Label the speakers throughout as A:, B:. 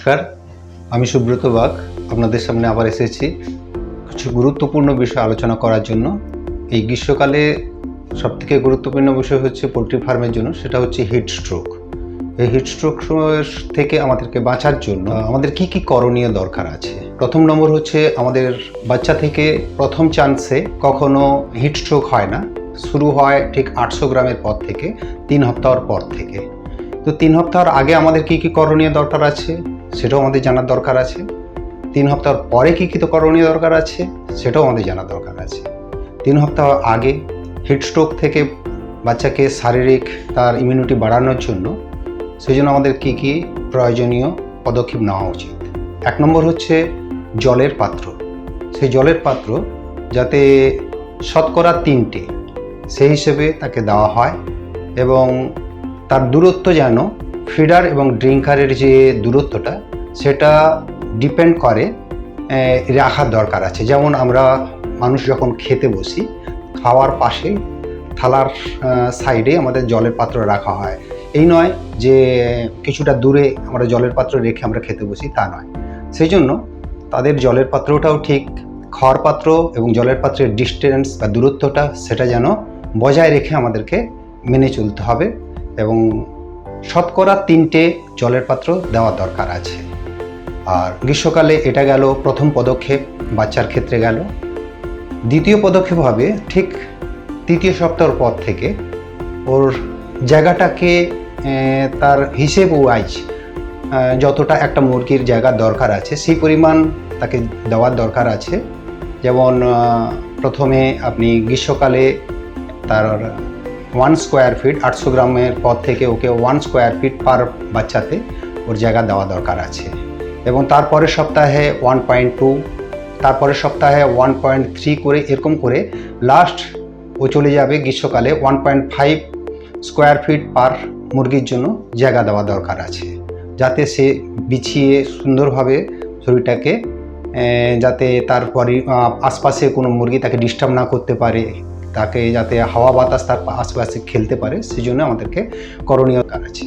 A: নমস্কার। আমি সুব্রত বাগ, আপনাদের সামনে আবার এসেছি কিছু গুরুত্বপূর্ণ বিষয় আলোচনা করার জন্য। এই গ্রীষ্মকালে সবথেকে গুরুত্বপূর্ণ বিষয় হচ্ছে পোলট্রি ফার্মের জন্য, সেটা হচ্ছে হিট স্ট্রোক। এই হিট স্ট্রোক থেকে আমাদেরকে বাঁচার জন্য আমাদের কি কি করণীয় দরকার আছে? প্রথম নম্বর হচ্ছে আমাদের বাচ্চা থেকে প্রথম চান্সে কখনো হিট স্ট্রোক হয় না। শুরু হয় ঠিক আটশো গ্রামের পর থেকে, তিন হপ্তাহর পর থেকে। তো তিন হপ্তাহর আগে আমাদের কি কি করণীয় দরকার আছে? সেটাও আমাদের জানার দরকার আছে। তিন সপ্তাহ পরে কী কী তো করণীয় দরকার আছে, সেটাও আমাদের জানার দরকার আছে। তিন সপ্তাহ আগে হিট স্ট্রোক থেকে বাচ্চাকে শারীরিক তার ইমিউনিটি বাড়ানোর জন্য সেই জন্য আমাদের কী কী প্রয়োজনীয় পদক্ষেপ নেওয়া উচিত। এক নম্বর হচ্ছে জলের পাত্র। সেই জলের পাত্র যাতে শতকরা তিনটে, সেই হিসেবে তাকে দেওয়া হয় এবং তার দূরত্ব যেন ফিডার এবং ড্রিঙ্কারের যে দূরত্বটা, সেটা ডিপেন্ড করে রাখার দরকার আছে। যেমন আমরা মানুষ যখন খেতে বসি, খাওয়ার পাশে থালার সাইডে আমাদের জলের পাত্র রাখা হয়। এই নয় যে কিছুটা দূরে আমরা জলের পাত্র রেখে আমরা খেতে বসি, তা নয়। সেই জন্য তাদের জলের পাত্রটাও ঠিক, খাওয়ার পাত্র এবং জলের পাত্রের ডিস্টেন্স বা দূরত্বটা, সেটা যেন বজায় রেখে আমাদেরকে মেনে চলতে হবে এবং শতকরা তিনটে জলের পাত্র দেওয়া দরকার আছে। আর গ্রীষ্মকালে এটা গেল প্রথম পদক্ষেপ, বাচ্চার ক্ষেত্রে গেল। দ্বিতীয় পদক্ষেপ হবে ঠিক তৃতীয় সপ্তাহর পর থেকে ওর জায়গাটাকে তার হিসেব ওয়াইজ যতটা একটা মুরগির জায়গার দরকার আছে, সেই পরিমাণ তাকে দেওয়ার দরকার আছে। যেমন প্রথমে আপনি গ্রীষ্মকালে তার ওয়ান স্কোয়ার ফিট আটশো গ্রামের পর থেকে okay one square feet per বাচ্চাতে ওর জায়গা দেওয়া দরকার আছে। এবং তারপরের সপ্তাহে ওয়ান পয়েন্ট টু তারপরের সপ্তাহে ওয়ান পয়েন্ট থ্রি করে এরকম করে লাস্ট ও চলে যাবে গ্রীষ্মকালে one point five square feet per মুরগির জন্য জায়গা দেওয়া দরকার আছে। যাতে সে বিছিয়ে সুন্দরভাবে শরীরটাকে যাতে তার আশপাশে কোনো মুরগি তাকে ডিস্টার্ব না করতে পারে। তাকে যাতে হাওয়া বাতাস তার আশেপাশে খেলতে পারে সেই জন্য আমাদেরকে করণীয় কাজ আছে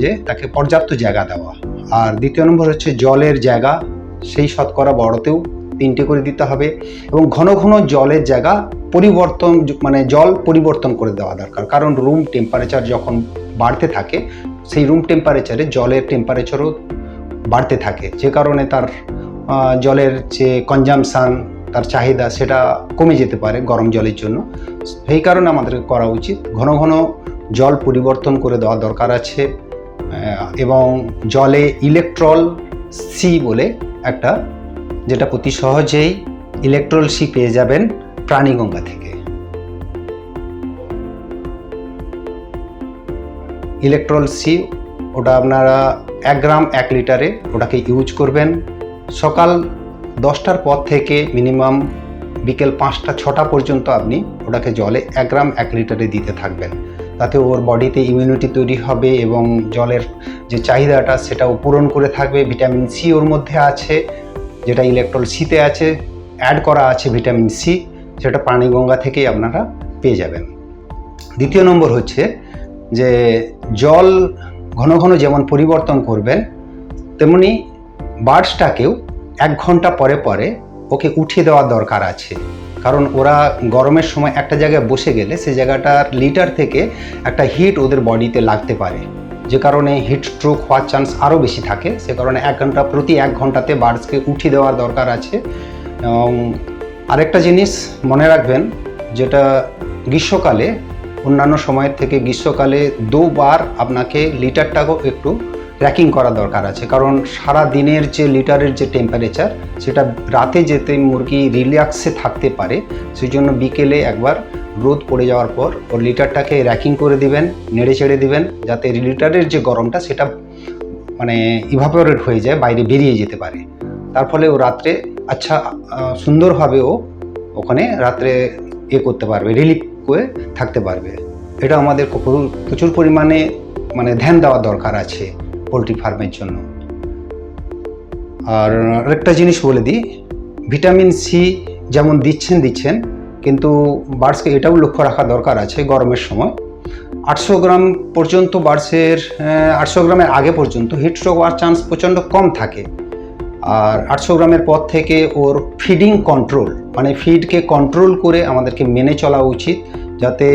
A: যে তাকে পর্যাপ্ত জায়গা দেওয়া। আর দ্বিতীয় নম্বর হচ্ছে জলের জায়গা, সেই শতকরা বড়তেও তিনটে করে দিতে হবে এবং ঘন ঘন জলের জায়গা পরিবর্তন মানে জল পরিবর্তন করে দেওয়া দরকার। কারণ রুম টেম্পারেচার যখন বাড়তে থাকে, সেই রুম টেম্পারেচারে জলের টেম্পারেচারও বাড়তে থাকে। যে কারণে তার জলের যে কনজামশান তার চাহিদা সেটা কমে যেতে পারে গরম জলের জন্য। সেই কারণে আমাদের করা উচিত ঘন ঘন জল পরিবর্তন করে দেওয়া দরকার আছে এবং জলে ইলেকট্রল সি বলে একটা, যেটা অতি সহজেই ইলেকট্রল সি পেয়ে যাবেন প্রাণীগঙ্গা থেকে। ইলেকট্রল সি ওটা আপনারা এক গ্রাম এক লিটারে ওটাকে ইউজ করবেন। সকাল দশটার পর থেকে মিনিমাম বিকেল পাঁচটা, ছটা পর্যন্ত আপনি ওটাকে জলে এক গ্রাম, এক লিটারে দিতে থাকবেন। তাতে ওর বডিতে ইমিউনিটি তৈরি হবে এবং জলের যে চাহিদাটা সেটাও পূরণ করে থাকবে। ভিটামিন সি ওর মধ্যে আছে, যেটা ইলেকট্রল সিতে আছে অ্যাড করা আছে ভিটামিন সি সেটা প্রাণীগঙ্গা থেকেই আপনারা পেয়ে যাবেন। দ্বিতীয় নম্বর হচ্ছে যে জল ঘন ঘন যেমন পরিবর্তন করবেন, তেমনি বার্ডসটাকেও এক ঘণ্টা পরে পরে ওকে উঠিয়ে দেওয়ার দরকার আছে। কারণ ওরা গরমের সময় একটা জায়গায় বসে গেলে সেই জায়গাটার লিটার থেকে একটা হিট ওদের বডিতে লাগতে পারে। যে কারণে হিট স্ট্রোক হওয়ার চান্স আরও বেশি থাকে। সে কারণে এক ঘণ্টা, প্রতি এক ঘন্টাতে বার্ডসকে উঠিয়ে দেওয়ার দরকার আছে। এবং আরেকটা জিনিস মনে রাখবেন, যেটা গ্রীষ্মকালে, অন্যান্য সময়ের থেকে গ্রীষ্মকালে দুবার আপনাকে লিটারটাকেও একটু ট্র্যাকিং করা দরকার আছে। কারণ সারা দিনের যে লিটারের যে টেম্পারেচার সেটা রাতে যেতে মুরগি রিল্যাক্সে থাকতে পারে সেই জন্য বিকেলে একবার রোদ পড়ে যাওয়ার পর ওর লিটারটাকে র্যাকিং করে দিবেন, নেড়ে চেড়ে দিবেন, যাতে লিটারের যে গরমটা, সেটা মানে ইভাপোরেট হয়ে যায়, বাইরে বেরিয়ে যেতে পারে। তার ফলে ও রাত্রে আচ্ছা সুন্দরভাবে ও ওখানে রাত্রে এ করতে পারবে রিলিফ করে থাকতে পারবে। এটা আমাদের প্রচুর পরিমাণে মানে ধ্যান দেওয়া দরকার আছে। পোলট্রি ফার্মের জন্য। আর আরেকটা জিনিস বলে দিই, ভিটামিন সি যেমন দিচ্ছেন দিচ্ছেন, কিন্তু বার্ডসকে এটাও লক্ষ্য রাখা দরকার আছে গরমের সময়। আটশো গ্রাম পর্যন্ত বার্ডসের আটশো গ্রামের আগে পর্যন্ত হিটস্ট্রোক হওয়ার চান্স প্রচণ্ড কম থাকে। আর আটশো গ্রামের পর থেকে ওর ফিডিং কন্ট্রোল মানে ফিডকে কন্ট্রোল করে আমাদেরকে মেনে চলা উচিত, যাতে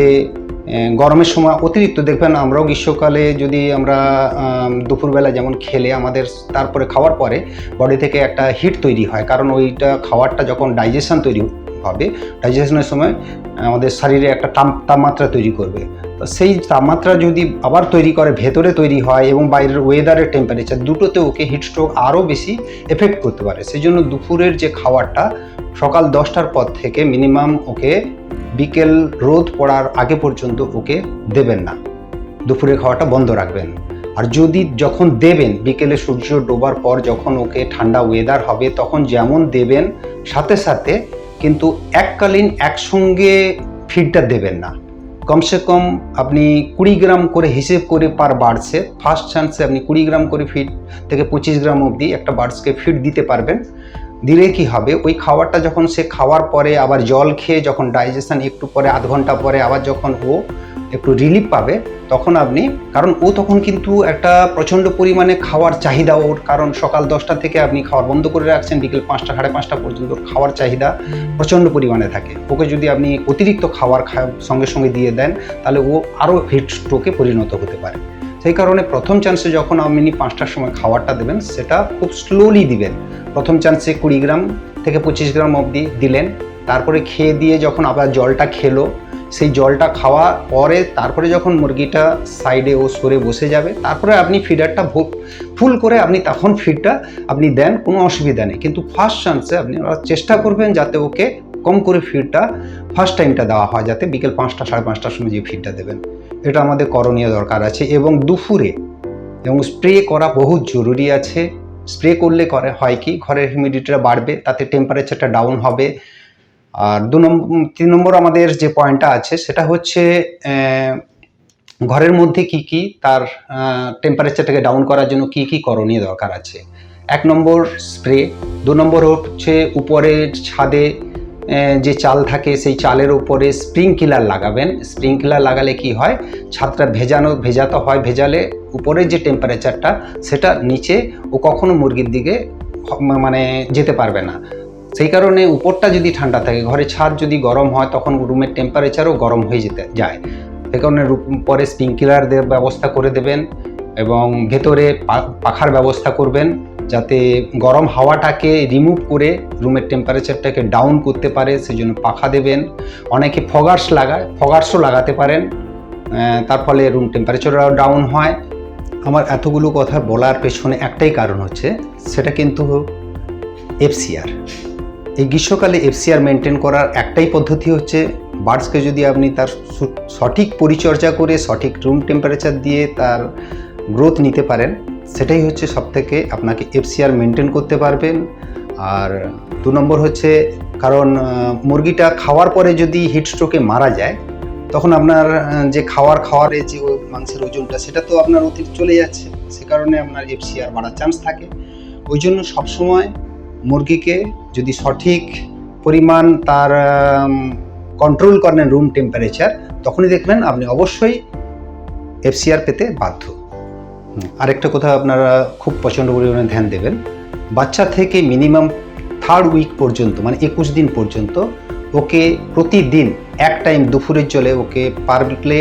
A: গরমের সময় অতিরিক্ত দেখবেন আমরাও গ্রীষ্মকালে যদি আমরা দুপুরবেলা যেমন খেলে আমাদের তারপরে খাওয়ার পরে বডি থেকে একটা হিট তৈরি হয়। কারণ ওইটা খাওয়ারটা যখন ডাইজেশন তৈরি হবে ডাইজেশনের সময় আমাদের শরীরে একটা তাপ- তাপমাত্রা তৈরি করবে। তো সেই তাপমাত্রা যদি আবার তৈরি করে, ভেতরে তৈরি হয় এবং বাইরের ওয়েদারের টেম্পারেচার দুটোতে ওকে হিটস্ট্রোক আরও বেশি এফেক্ট করতে পারে। সেই জন্য দুপুরের যে খাবারটা সকাল দশটার পর থেকে মিনিমাম ওকে বিকেল রোদ পড়ার আগে পর্যন্ত ওকে দেবেন না। দুপুরের খাওয়াটা বন্ধ রাখবেন। আর যদি যখন দেবেন, বিকেলে সূর্য ডোবার পর যখন ওকে ঠান্ডা ওয়েদার হবে, তখন যেমন দেবেন, সাথে সাথে কিন্তু এককালীন একসঙ্গে ফিডটা দেবেন না। কমসে কম আপনি কুড়ি গ্রাম করে হিসেব করে পার বার্ডসে ফার্স্ট চান্সে আপনি কুড়ি গ্রাম করে ফিড থেকে পঁচিশ গ্রাম অবধি একটা বার্ডসকে ফিড দিতে পারবেন। দিলে কি হবে? ওই খাবারটা যখন সে খাওয়ার পরে আবার জল খেয়ে যখন ডাইজেশন একটু পরে, আধ ঘণ্টা পরে আবার যখন ও একটু রিলিফ পাবে, তখন আপনি, কারণ ও তখন কিন্তু একটা প্রচণ্ড পরিমাণে খাওয়ার চাহিদা ওর। কারণ সকাল দশটা থেকে আপনি খাওয়ার বন্ধ করে রাখছেন, বিকেল পাঁচটা, সাড়ে পাঁচটা পর্যন্ত ওর খাওয়ার চাহিদা প্রচণ্ড পরিমাণে থাকে। ওকে যদি আপনি অতিরিক্ত খাবার খা- সঙ্গে সঙ্গে দিয়ে দেন, তাহলে ও আরও হিট স্ট্রোকে পরিণত হতে পারে। সেই কারণে প্রথম চান্সে যখন আপনি পাঁচটার সময় খাবারটা দেবেন, সেটা খুব স্লোলি দিবেন। প্রথম চান্সে কুড়ি গ্রাম থেকে পঁচিশ গ্রাম অবধি দিলেন। তারপরে খেয়ে দিয়ে যখন আবার জলটা খেলো, সেই জলটা খাওয়া পরে তারপরে যখন মুরগিটা সাইডে ও সরে বসে যাবে, তারপরে আপনি ফিডারটা ফুল করে আপনি তখন ফিডটা আপনি দেন, কোনো অসুবিধা নেই। কিন্তু ফার্স্ট চান্সে আপনি চেষ্টা করবেন যাতে ওকে কম করে ফিডটা ফার্স্ট টাইমটা দেওয়া হয়, যাতে বিকেল পাঁচটা, সাড়ে পাঁচটার সময় যে ফিডটা দেবেন। এটা আমাদের করণীয় দরকার আছে এবং দুপুরে এবং স্প্রে করা বহু জরুরি আছে। স্প্রে করলে করে, হয় কি, ঘরের হিউমিডিটিটা বাড়বে, তাতে টেম্পারেচারটা ডাউন হবে। আর দু নম্বর তিন নম্বর আমাদের যে পয়েন্টটা আছে, সেটা হচ্ছে ঘরের মধ্যে কি কি, তার টেম্পারেচারটাকে ডাউন করার জন্য কি কি করণীয় দরকার আছে। এক নম্বর স্প্রে দু নম্বর হচ্ছে উপরের ছাদে যে চাল থাকে, সেই চালের উপরে স্প্রিংকিলার লাগাবেন। স্প্রিংকিলার লাগালে কি হয়? ছাদটা ভেজানো, ভেজাতে হয় ভেজালে। উপরের যে টেম্পারেচারটা সেটা নিচে ও কখনো মুরগির দিকে মানে যেতে পারবে না। সেই কারণে উপরটা যদি ঠান্ডা থাকে, ঘরে ছাদ যদি গরম হয়, তখন রুমের টেম্পারেচারও গরম হয়ে যেতে, যায়। সেই কারণে পরে স্প্রিংকিলার ব্যবস্থা করে দেবেন এবং ভেতরে পাখার ব্যবস্থা করবেন। যাতে গরম হাওয়াটাকে রিমুভ করে রুমের টেম্পারেচারটাকে ডাউন করতে পারে সেই জন্য পাখা দেবেন। অনেকে ফগার্স লাগায়, ফগার্সও লাগাতে পারেন। তার ফলে রুম টেম্পারেচারও ডাউন হয়। আমার এতগুলো কথা বলার পেছনে একটাই কারণ হচ্ছে, সেটা কিন্তু এফসিআর এই গ্রীষ্মকালে এফসিআর মেনটেন করার একটাই পদ্ধতি হচ্ছে বার্ডসকে যদি আপনি তার সঠিক পরিচর্যা করে, সঠিক রুম টেম্পারেচার দিয়ে তার গ্রোথ নিতে পারেন সেটাই হচ্ছে সবথেকে আপনাকে এফসিআর মেনটেন করতে পারবেন। আর দু নম্বর হচ্ছে, কারণ মুরগিটা খাওয়ার পরে যদি হিট স্ট্রোকে মারা যায়, তখন আপনার যে খাওয়ার খাওয়ারে যে মাংসের ওজনটা, সেটা তো আপনার অতীত চলে যাচ্ছে। সে কারণে আপনার এফসিআর বাড়ার চান্স থাকে। ওই জন্য সবসময় মুরগিকে যদি সঠিক পরিমাণ তার কন্ট্রোল করেন রুম টেম্পারেচার তখনই দেখবেন আপনি অবশ্যই এফসিআর পেতে বাধ্য। আরেকটা কথা আপনারা খুব প্রচণ্ড পরিমাণে ধ্যান দেবেন। বাচ্চা থেকে মিনিমাম থার্ড উইক পর্যন্ত মানে একুশ দিন পর্যন্ত, ওকে প্রতিদিন এক টাইম দুপুরের জলে ওকে পারলে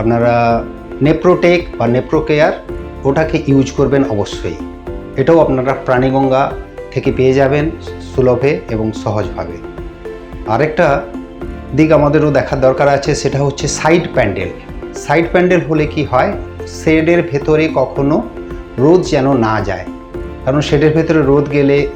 A: আপনারা নেপ্রোটেক বা নেপ্রোকেয়ার ওটাকে ইউজ করবেন অবশ্যই। এটাও আপনারা প্রাণীগঙ্গা থেকে পেয়ে যাবেন সুলভে এবং সহজভাবে। আরেকটা দিক আমাদেরও দেখার দরকার আছে, সেটা হচ্ছে সাইড প্যান্ডেল সাইড প্যান্ডেল হলে কি হয়? শেডের ভেতরে কখনো রোদ যেন না যায়। কারণ শেডের ভেতরে রোদ গেলে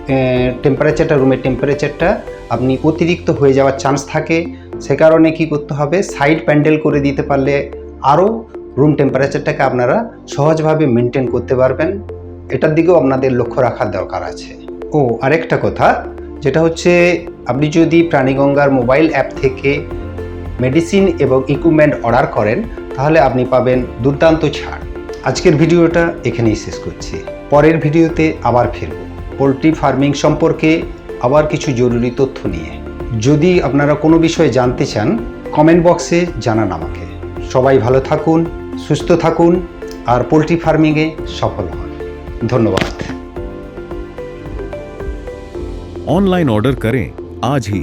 A: টেম্পারেচারটা রুমের টেম্পারেচারটা আপনি অতিরিক্ত হয়ে যাওয়ার চান্স থাকে। সে কারণে কি করতে হবে সাইড প্যান্ডেল করে দিতে পারলে আরও রুম টেম্পারেচারটাকে আপনারা সহজভাবে মেনটেন করতে পারবেন। এটার দিকেও আপনাদের লক্ষ্য রাখার দরকার আছে। ও, আরেকটা কথা, যেটা হচ্ছে, আপনি যদি প্রাণীগঙ্গার মোবাইল অ্যাপ থেকে মেডিসিন এবং ইকুইপমেন্ট অর্ডার করেন তাহলে আপনি পাবেন দুর্দান্ত ছাড় আজকের ভিডিওটা এখানেই শেষ করছি পরের ভিডিওতে আবার ফিরব পোলট্রি ফার্মিং সম্পর্কে আবার কিছু জরুরি তথ্য নিয়ে যদি আপনারা কোনো বিষয়ে জানতে চান কমেন্ট বক্সে জানান আমাকে সবাই ভালো থাকুন সুস্থ থাকুন আর পোলট্রি ফার্মিংয়ে সফল হন ধন্যবাদ
B: ऑनलाइन ऑर्डर करें आज ही